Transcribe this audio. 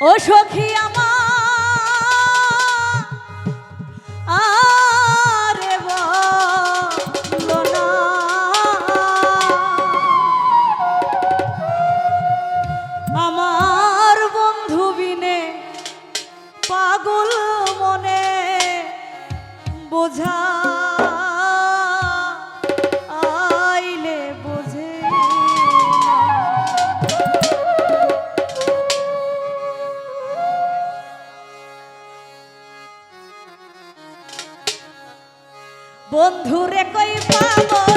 ও সখী আমার বন্ধুরে কই পাবো?